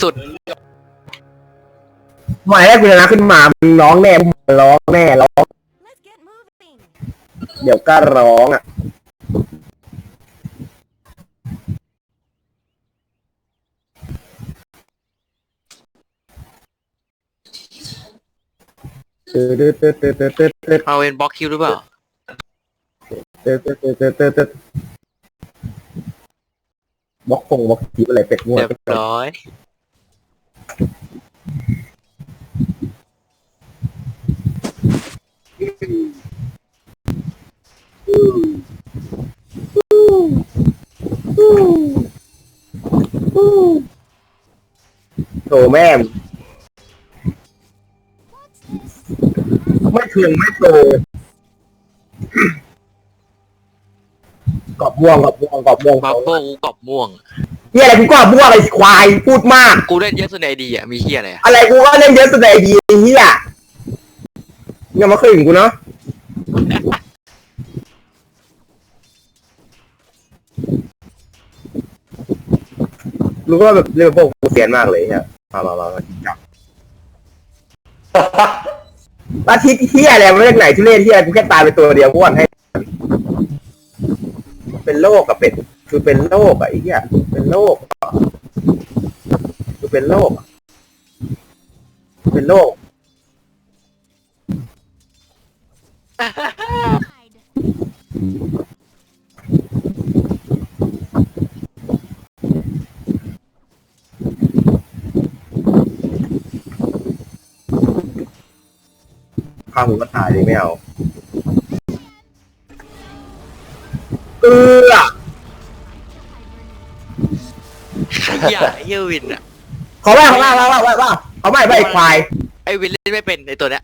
สุดหมายแรกกูชนะขึ้นมามึงร้องแน่มึงร้องแน่ร้อง Let's get moving. เดี๋ยวก็ร้องอะตึ๊ดตึ๊ดตึ๊ดตึ๊ดตึ๊ดตึ๊ดตึ๊ดเอาเวนบล็อกคิวหรือเปล่า ตึ๊ดตึ๊ดตึ๊ดตึ๊ดตึ๊ดตึ๊ด บล็อกคงบล็อกทิปอะไรเป็ดงวดเรียบร้อย โถแม่มไม่เคืองไม่โต กรอบม่วงกรอบม่วงกรอบม่วงบับเบิ้ลกูกรอบม่วงเฮียอะไรกูกรอบม่วงไอ้ควายพูดมาก กูเล่นเยอะสุดในดีอะมีเฮียอะไรอะอะไรกูก็เล่นเยอะสุดในดีไอ้เฮียอย่ามาเคยถึงกูเนาะรู้ว่าแบบเรื่องพวกกูเสียนมากเลยเนี่ยมามามามาจริงจังอาทิตย์เฮียอะไรมาจากไหนที่เล่นเฮียกูแค่ตายไปตัวเดียวกูอ่อนให้ เป็นโรคกับเป็ดคือเป็นโรคอะไอ้เหี้ยเป็นโรคคือเป็นโรคเป็นโรคข้าวหูก็ตายเลยไม่เอา เออเฮียเฮียวินอะ ขอว่าขอว่าว่าว่าว่าว่าเขาไม่ไม่ควาย ไอวินเล่นไม่เป็นไอตัวเนี้ย